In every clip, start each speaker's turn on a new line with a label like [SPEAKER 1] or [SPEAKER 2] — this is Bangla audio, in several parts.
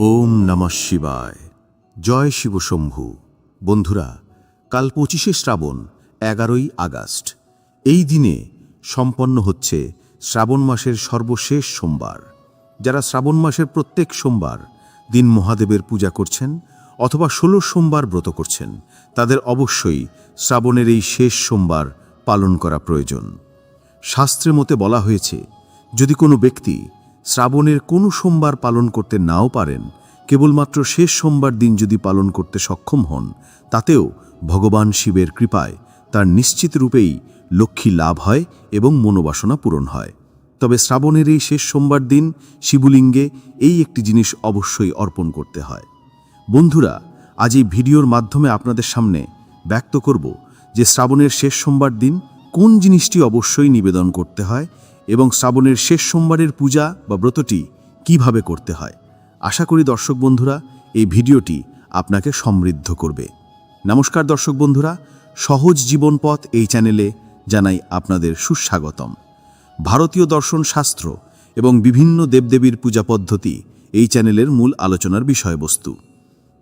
[SPEAKER 1] ওম নমঃ শিবায়। জয় শিব শম্ভু। বন্ধুরা, কাল পঁচিশে শ্রাবণ, এগারোই আগস্ট। এই দিনে সম্পন্ন হচ্ছে শ্রাবণ মাসের সর্বশেষ সোমবার। যারা শ্রাবণ মাসের প্রত্যেক সোমবার দিন মহাদেবের পূজা করছেন অথবা ষোলো সোমবার ব্রত করছেন, তাদের অবশ্যই শ্রাবণের এই শেষ সোমবার পালন করা প্রয়োজন। শাস্ত্রে মতে বলা হয়েছে, যদি কোনো ব্যক্তি শ্রাবণের কোনো সোমবার পালন করতে নাও পারেন, কেবলমাত্র শেষ সোমবার দিন যদি পালন করতে সক্ষম হন, তাতেও ভগবান শিবের কৃপায় তার নিশ্চিত রূপেই লক্ষ্মী লাভ হয় এবং মনোবাসনা পূরণ হয়। তবে শ্রাবণের এই শেষ সোমবার দিন শিবলিঙ্গে এই একটি জিনিস অবশ্যই অর্পণ করতে হয়। বন্ধুরা, আজ এই ভিডিওর মাধ্যমে আপনাদের সামনে ব্যক্ত করব যে শ্রাবণের শেষ সোমবার দিন কোন জিনিসটি অবশ্যই নিবেদন করতে হয় এবং শ্রাবণের শেষ সোমবারের পূজা বা ব্রতটি কীভাবে করতে হয়। আশা করি দর্শক বন্ধুরা, এই ভিডিওটি আপনাকে সমৃদ্ধ করবে। নমস্কার দর্শক বন্ধুরা, সহজ জীবনপথ এই চ্যানেলে জানাই আপনাদের সুস্বাগতম। ভারতীয় দর্শন শাস্ত্র এবং বিভিন্ন দেবদেবীর পূজা পদ্ধতি এই চ্যানেলের মূল আলোচনার বিষয়বস্তু।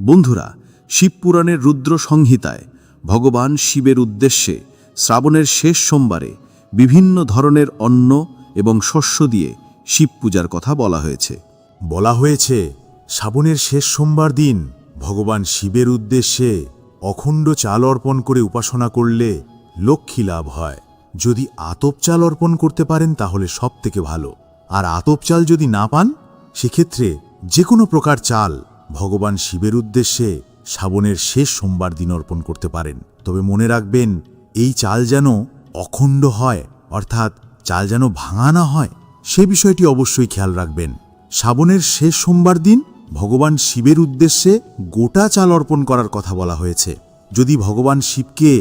[SPEAKER 1] বন্ধুরা শিবপুরাণের রুদ্র সংহিতায় ভগবান শিবের উদ্দেশ্যে শ্রাবণের শেষ সোমবারে বিভিন্ন ধরনের অন্ন এবং শস্য দিয়ে শিব পূজার কথা বলা হয়েছে।
[SPEAKER 2] বলা হয়েছে, শ্রাবণের শেষ সোমবার দিন ভগবান শিবের উদ্দেশ্যে অখণ্ড চাল অর্পণ করে উপাসনা করলে লক্ষ্মী লাভ হয়। যদি আতপ চাল অর্পণ করতে পারেন তাহলে সব থেকে ভালো। আর আতপ চাল যদি না পান, সেক্ষেত্রে যে কোনো প্রকার চাল ভগবান শিবের উদ্দেশ্যে শ্রাবণের শেষ সোমবার দিন অর্পণ করতে পারেন। তবে মনে রাখবেন, এই চাল যেন অখণ্ড হয়, অর্থাৎ চাল যেন ভাঙা না হয়, সে বিষয়টি অবশ্যই খেয়াল রাখবেন। শ্রাবণের শেষ সোমবার দিন ভগবান শিবের উদ্দেশ্যে গোটা চাল অর্পণ করার কথা বলা হয়েছে। যদি ভগবান শিবকে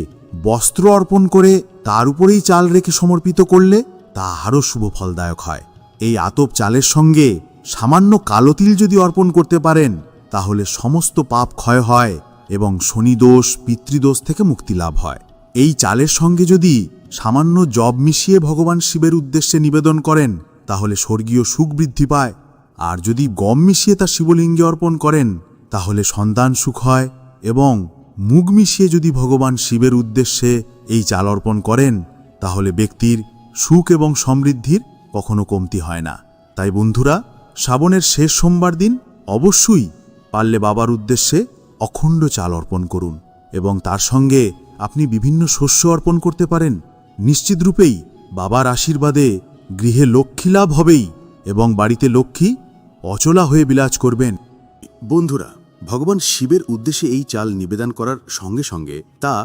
[SPEAKER 2] বস্ত্র অর্পণ করে তার উপরেই চাল রেখে সমর্পিত করলে তা আরও শুভ ফলদায়ক হয়। এই আতপ চালের সঙ্গে সামান্য কালো তিল যদি অর্পণ করতে পারেন, তাহলে সমস্ত পাপ ক্ষয় হয় এবং শনিদোষ পিতৃদোষ থেকে মুক্তি লাভ হয়। এই চালের সঙ্গে যদি সামান্য জব মিশিয়ে ভগবান শিবের উদ্দেশ্যে নিবেদন করেন, তাহলে স্বর্গীয় সুখ বৃদ্ধি পায়। আর যদি গম মিশিয়ে তা শিবলিঙ্গে অর্পণ করেন, তাহলে সন্তান সুখ হয় এবং মুগ মিশিয়ে যদি ভগবান শিবের উদ্দেশ্যে এই চাল অর্পণ করেন, তাহলে ব্যক্তির সুখ এবং সমৃদ্ধির কখনো কমতি হয় না। তাই বন্ধুরা, শ্রাবণের শেষ সোমবার দিন অবশ্যই পারলে বাবার উদ্দেশ্যে অখণ্ড চাল অর্পণ করুন এবং তার সঙ্গে আপনি বিভিন্ন শস্য অর্পণ করতে পারেন। নিশ্চিত রূপেই বাবার আশীর্বাদে গৃহে লক্ষ্মী লাভ হবেই এবং বাড়িতে লক্ষ্মী অচলা হয়ে বিলাজ করবেন।
[SPEAKER 1] বন্ধুরা, ভগবান শিবের উদ্দেশ্যে এই চাল নিবেদন করার সঙ্গে সঙ্গে তা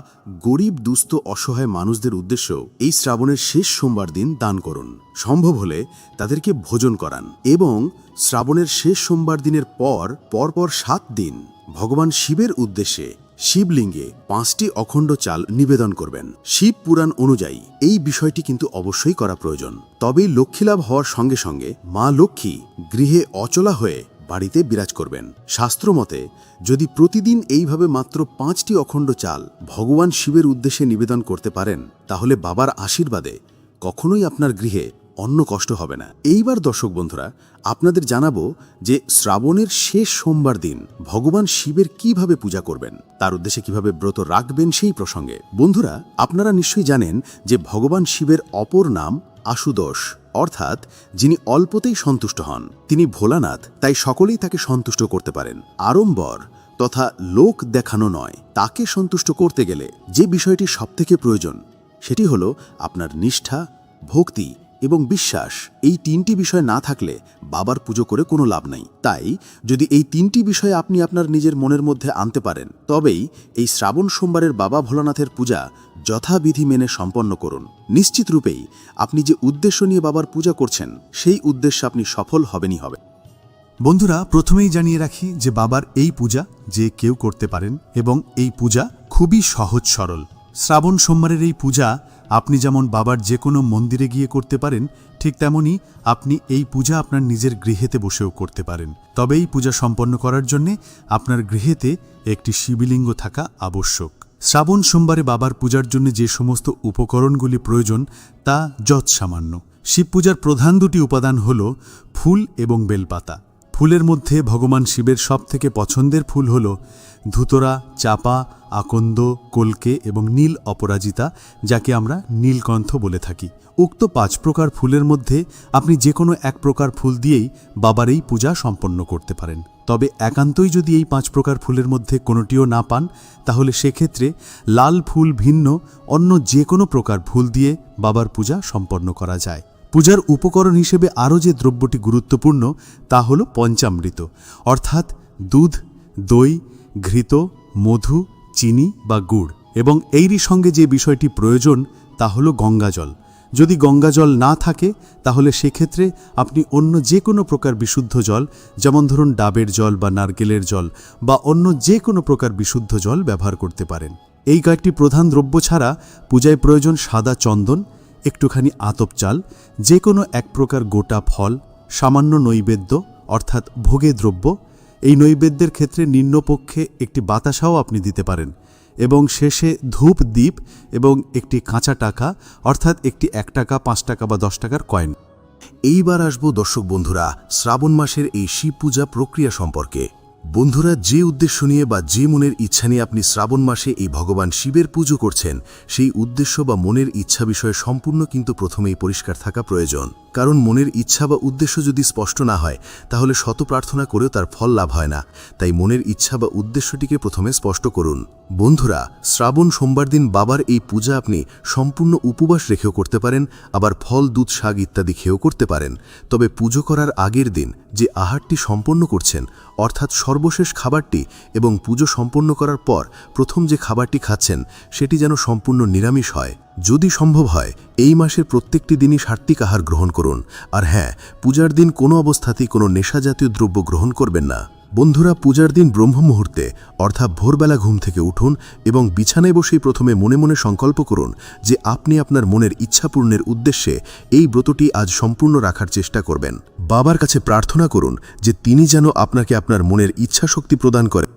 [SPEAKER 1] গরিব, দুস্থ, অসহায় মানুষদের উদ্দেশ্যেও এই শ্রাবণের শেষ সোমবার দিন দান করুন। সম্ভব হলে তাদেরকে ভোজন করান এবং শ্রাবণের শেষ সোমবার দিনের পর, পরপর সাত দিন ভগবান শিবের উদ্দেশ্যে শিবলিঙ্গে পাঁচটি অখণ্ড চাল নিবেদন করবেন। শিব পুরাণ অনুযায়ী এই বিষয়টি কিন্তু অবশ্যই করা প্রয়োজন। তবেই লক্ষ্মীলাভ হওয়ার সঙ্গে সঙ্গে মা লক্ষ্মী গৃহে অচলা হয়ে বাড়িতে বিরাজ করবেন। শাস্ত্রমতে, যদি প্রতিদিন এইভাবে মাত্র পাঁচটি অখণ্ড চাল ভগবান শিবের উদ্দেশ্যে নিবেদন করতে পারেন, তাহলে বাবার আশীর্বাদে কখনোই আপনার গৃহে অন্য কষ্ট হবে না। এইবার দর্শক বন্ধুরা, আপনাদের জানাব যে শ্রাবণের শেষ সোমবার দিন ভগবান শিবের কীভাবে পূজা করবেন, তার উদ্দেশ্যে কীভাবে ব্রত রাখবেন সেই প্রসঙ্গে। বন্ধুরা, আপনারা নিশ্চয়ই জানেন যে ভগবান শিবের অপর নাম আশুদোষ অর্থাৎ যিনি অল্পতেই সন্তুষ্ট হন। তিনি ভোলানাথ, তাই সকলেই তাকে সন্তুষ্ট করতে পারেন। আড়ম্বর তথা লোক দেখানো নয়, তাকে সন্তুষ্ট করতে গেলে যে বিষয়টি সবথেকে প্রয়োজন, সেটি হল আপনার নিষ্ঠা, ভক্তি এবং বিশ্বাস, এই তিনটি বিষয় না থাকলে বাবার পুজো করে কোনো লাভ নাই। তাই, যদি এই তিনটি বিষয় আপনি আপনার নিজের মনের মধ্যে আনতে পারেন, তবেই এই শ্রাবণ সোমবারের বাবা ভোলানাথের পূজা যথাবিধি মেনে সম্পন্ন করুন। নিশ্চিত রূপেই আপনি যে উদ্দেশ্য নিয়ে বাবার পূজা করছেন, সেই উদ্দেশ্যে আপনি সফল হবেনই হবে।
[SPEAKER 2] বন্ধুরা, প্রথমেই জানিয়ে রাখি যে বাবার এই পূজা যে কেউ করতে পারেন এবং এই পূজা খুবই সহজ সরল। শ্রাবণ সোমবারের এই পূজা আপনি যেমন বাবার যে কোনো মন্দিরে গিয়ে করতে পারেন, ঠিক তেমনি আপনি এই পূজা আপনার নিজের গৃহেতে বসেও করতে পারেন। তবে এই পূজা সম্পন্ন করার জন্যে আপনার গৃহেতে একটি শিবলিঙ্গ থাকা আবশ্যক। শ্রাবণ সোমবারে বাবার পূজার জন্য যে সমস্ত উপকরণগুলি প্রয়োজন, তা যৎসামান্য। শিব পূজার প্রধান দুটি উপাদান হল ফুল এবং বেলপাতা। ফুলের মধ্যে ভগবান শিবের সবথেকে পছন্দের ফুল হল ধুতরা, চাপা, আকন্দ, কলকে এবং নীল অপরাজিতা, যাকে আমরা নীলকণ্ঠ বলে থাকি। উক্ত পাঁচ প্রকার ফুলের মধ্যে আপনি যে কোনো এক প্রকার ফুল দিয়েই বাবার এই পূজা সম্পন্ন করতে পারেন। তবে একান্তই যদি এই পাঁচ প্রকার ফুলের মধ্যে কোনোটিও না পান, তাহলে সেক্ষেত্রে লাল ফুল ভিন্ন অন্য যে কোনো প্রকার ফুল দিয়ে বাবার পূজা সম্পন্ন করা যায়। পূজার উপকরণ হিসেবে আরও যে দ্রব্যটি গুরুত্বপূর্ণ, তা হল পঞ্চামৃত। অর্থাৎ দুধ, দই, ঘৃত, মধু, চিনি বা গুড়। এবং এরই সঙ্গে যে বিষয়টি প্রয়োজন, তা হল গঙ্গাজল। যদি গঙ্গাজল না থাকে, তাহলে সেক্ষেত্রে আপনি অন্য যে কোনো প্রকার বিশুদ্ধ জল, যেমন ধরুন ডাবের জল বা নারকেলের জল, বা অন্য যে কোনো প্রকার বিশুদ্ধ জল ব্যবহার করতে পারেন। এই কয়েকটি প্রধান দ্রব্য ছাড়া পূজায় প্রয়োজন সাদা চন্দন একটুখানি আতপ চাল যে কোনো এক প্রকার গোটা ফল, সামান্য নৈবেদ্য, অর্থাৎ ভোগে দ্রব্য, এই নৈবেদ্যের ক্ষেত্রে নিম্নপক্ষে একটি বাতাসাও আপনি দিতে পারেন, এবং শেষে ধূপ, দ্বীপ এবং একটি কাঁচা টাকা, অর্থাৎ একটি এক টাকা, পাঁচ টাকা বা দশ টাকার কয়েন।
[SPEAKER 1] এইবার আসব দর্শক বন্ধুরা, শ্রাবণ মাসের এই শিব পূজা প্রক্রিয়া সম্পর্কে। বন্ধুরা, যে উদ্দেশ্য নিয়ে বা যে মনের ইচ্ছা নিয়ে আপনি শ্রাবণ মাসে এই ভগবান শিবের পুজো করছেন, সেই উদ্দেশ্য বা মনের ইচ্ছা বিষয়ে সম্পূর্ণ কিন্তু প্রথমেই পরিষ্কার থাকা প্রয়োজন। কারণ মনের ইচ্ছা বা উদ্দেশ্য যদি স্পষ্ট না হয়, তাহলে শত প্রার্থনা করেও তার ফল লাভ হয় না। তাই মনের ইচ্ছা বা উদ্দেশ্যটিকে প্রথমে স্পষ্ট করুন। বন্ধুরা, শ্রাবণ সোমবার দিন বাবার এই পূজা আপনি সম্পূর্ণ উপবাস রেখেও করতে পারেন, আবার ফল, দুধ, শাক ইত্যাদি খেয়েও করতে পারেন। তবে পুজো করার আগের দিন যে আহারটি সম্পন্ন করছেন, অর্থাৎ সর্বশেষ খাবারটি এবং পুজো সম্পন্ন করার পর প্রথম যে খাবারটি খাচ্ছেন, সেটি যেন সম্পূর্ণ নিরামিষ হয়। যদি সম্ভব হয়, এই মাসের প্রত্যেকটি দিনই সার্তিক আহার গ্রহণ করুন। আর হ্যাঁ পূজার দিন কোনো অবস্থাতেই কোনো নেশাজাতীয় দ্রব্য গ্রহণ করবেন না। বন্ধুরা, পূজার দিন ব্রহ্ম মুহূর্তে অর্থাৎ ভোরবেলা ঘুম থেকে উঠুন এবং বিছানায় বসেই প্রথমে মনে মনে সংকল্প করুন যে আপনি আপনার মনের ইচ্ছাপূর্ণের উদ্দেশ্যে এই ব্রতটি আজ সম্পূর্ণ রাখার চেষ্টা করবেন। বাবার কাছে প্রার্থনা করুন যে তিনি যেন আপনাকে আপনার মনের ইচ্ছা শক্তি প্রদান করেন।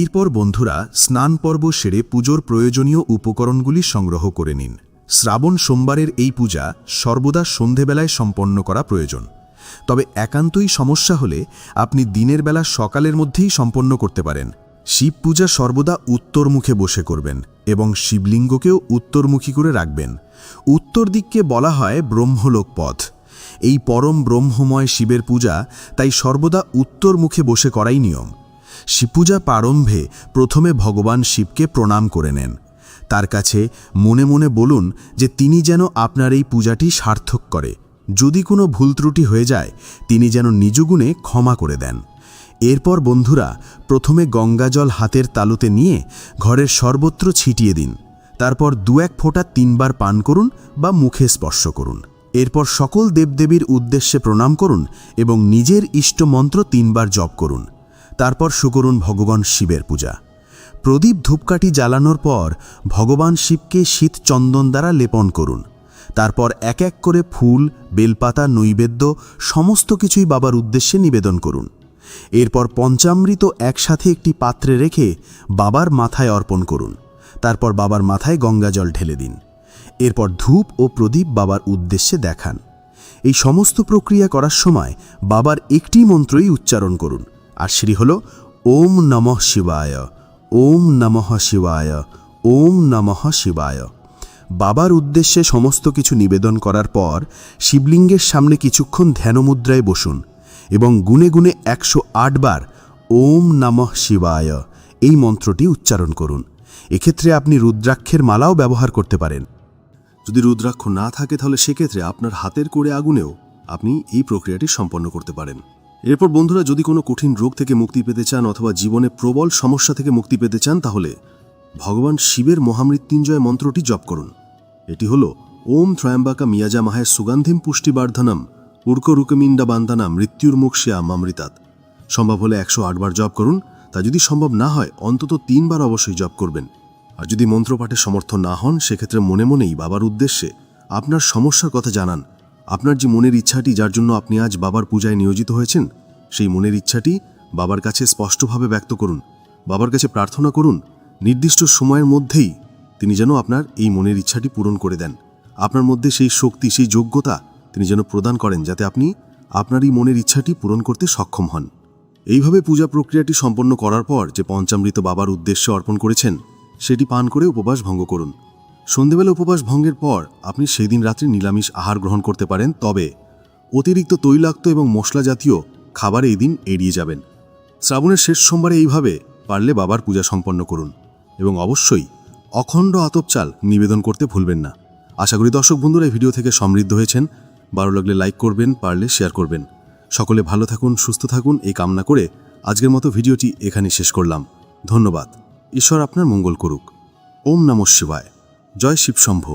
[SPEAKER 2] এরপর বন্ধুরা, স্নান পর্ব সেরে পুজোর প্রয়োজনীয় উপকরণগুলি সংগ্রহ করে নিন। শ্রাবণ সোমবারের এই পূজা সর্বদা সন্ধেবেলায় সম্পন্ন করা প্রয়োজন। তবে একান্তই সমস্যা হলে আপনি দিনের বেলা সকালের মধ্যেই সম্পন্ন করতে পারেন। শিব পূজা সর্বদা উত্তরমুখে বসে করবেন এবং শিবলিঙ্গকেও উত্তরমুখী করে রাখবেন। উত্তর দিককে বলা হয় ব্রহ্মলোক পথ এই পরম ব্রহ্মময় শিবের পূজা তাই সর্বদা উত্তর মুখে বসে করাই নিয়ম। শিবপূজা প্রারম্ভে প্রথমে ভগবান শিবকে প্রণাম করে নেন। তার কাছে মনে মনে বলুন যে তিনি যেন আপনার এই পূজাটি সার্থক করে। যদি কোনো ভুল ত্রুটি হয়ে যায়, তিনি যেন নিজগুণে ক্ষমা করে দেন। এরপর বন্ধুরা, প্রথমে গঙ্গাজল হাতের তালুতে নিয়ে ঘরের সর্বত্র ছিটিয়ে দিন। তারপর দু এক ফোঁটা তিনবার পান করুন বা মুখে স্পর্শ করুন। এরপর সকল দেবদেবীর উদ্দেশ্যে প্রণাম করুন এবং নিজের ইষ্ট মন্ত্র তিনবার জপ করুন। তারপর সুকরুন ভগবান শিবের পূজা। প্রদীপ ধূপকাঠি জ্বালানোর পর ভগবান শিবকে শীত চন্দন দ্বারা লেপন করুন। তারপর এক এক করে ফুল, বেলপাতা, নৈবেদ্য, সমস্ত কিছুই বাবার উদ্দেশ্যে নিবেদন করুন। এরপর পঞ্চামৃত একসাথে একটি পাত্রে রেখে বাবার মাথায় অর্পণ করুন। তারপর বাবার মাথায় গঙ্গাজল ঢেলে দিন। এরপর ধূপ ও প্রদীপ বাবার উদ্দেশ্যে দেখান। এই সমস্ত প্রক্রিয়া করার সময় বাবার একটি মন্ত্রই উচ্চারণ করুন। আর সেটি হল, ওম নমঃ শিবায়, ওম নমঃ শিবায়, ওম নমঃ শিবায়। বাবার উদ্দেশ্যে সমস্ত কিছু নিবেদন করার পর শিবলিঙ্গের সামনে কিছুক্ষণ ধ্যানমুদ্রায় বসুন এবং গুনে গুনে একশো আট বার ওম নমঃ শিবায় এই মন্ত্রটি উচ্চারণ করুন। এক্ষেত্রে আপনি রুদ্রাক্ষের মালাও ব্যবহার করতে পারেন।
[SPEAKER 1] যদি রুদ্রাক্ষ না থাকে তাহলে সেক্ষেত্রে আপনার হাতের করে আগুনেও আপনি এই প্রক্রিয়াটি সম্পন্ন করতে পারেন। এরপর বন্ধুরা, যদি কোনো কঠিন রোগ থেকে মুক্তি পেতে চান অথবা জীবনে প্রবল সমস্যা থেকে মুক্তি পেতে চান, তাহলে ভগবান শিবের মহামৃত্যুঞ্জয় মন্ত্রটি জপ করুন। এটি হল ওম ত্রয়ম্বাকা মিয়াজা মাহের সুগন্ধিম পুষ্টিবার্ধনম উর্করুকমিন্ডা বান্দানা মৃত্যুর মুখ মুক্ষিয়া মামৃতাৎ সম্ভব হলে একশো আটবার জপ করুন, তা যদি সম্ভব না হয়, অন্তত তিনবার অবশ্যই জপ করবেন। আর যদি মন্ত্রপাঠে সমর্থ না হন, সেক্ষেত্রে মনে মনেই বাবার উদ্দেশ্যে আপনার সমস্যার কথা জানান। আপনার যে মনের ইচ্ছাটি যার জন্য আপনি আজ বাবার পূজায় নিয়োজিত হয়েছেন, সেই মনের ইচ্ছাটি বাবার কাছে স্পষ্টভাবে ব্যক্ত করুন। বাবার কাছে প্রার্থনা করুন, নির্দিষ্ট সময়ের মধ্যেই তিনি যেন আপনার এই মনের ইচ্ছাটি পূরণ করে দেন। আপনার মধ্যে সেই শক্তি, সেই যোগ্যতা তিনি যেন প্রদান করেন যাতে আপনি আপনার এই মনের ইচ্ছাটি পূরণ করতে সক্ষম হন। এইভাবে পূজা প্রক্রিয়াটি সম্পন্ন করার পর যে পঞ্চামৃত বাবার উদ্দেশ্যে অর্পণ করেছেন, সেটি পান করে উপবাস ভঙ্গ করুন। সন্ধেবেলা উপবাস ভঙ্গের পর আপনি সেই দিন রাত্রে নিরামিষ আহার গ্রহণ করতে পারেন, তবে অতিরিক্ত তৈলাক্ত এবং মশলা জাতীয় খাবার এই দিন এড়িয়ে যাবেন। শ্রাবণের শেষ সোমবারে এইভাবে পারলে বাবার পূজা সম্পন্ন করুন এবং অবশ্যই অখণ্ড আতপ চাল নিবেদন করতে ভুলবেন না। আশা করি দর্শক বন্ধুরা এই ভিডিও থেকে সমৃদ্ধ হয়েছেন। ভালো লাগলে লাইক করবেন, পারলে শেয়ার করবেন। সকলে ভালো থাকুন, সুস্থ থাকুন, এই কামনা করে আজকের মতো ভিডিওটি এখানে শেষ করলাম। ধন্যবাদ। ঈশ্বর আপনার মঙ্গল করুক। ওম নম শিবায়। জয় শিবশম্ভ।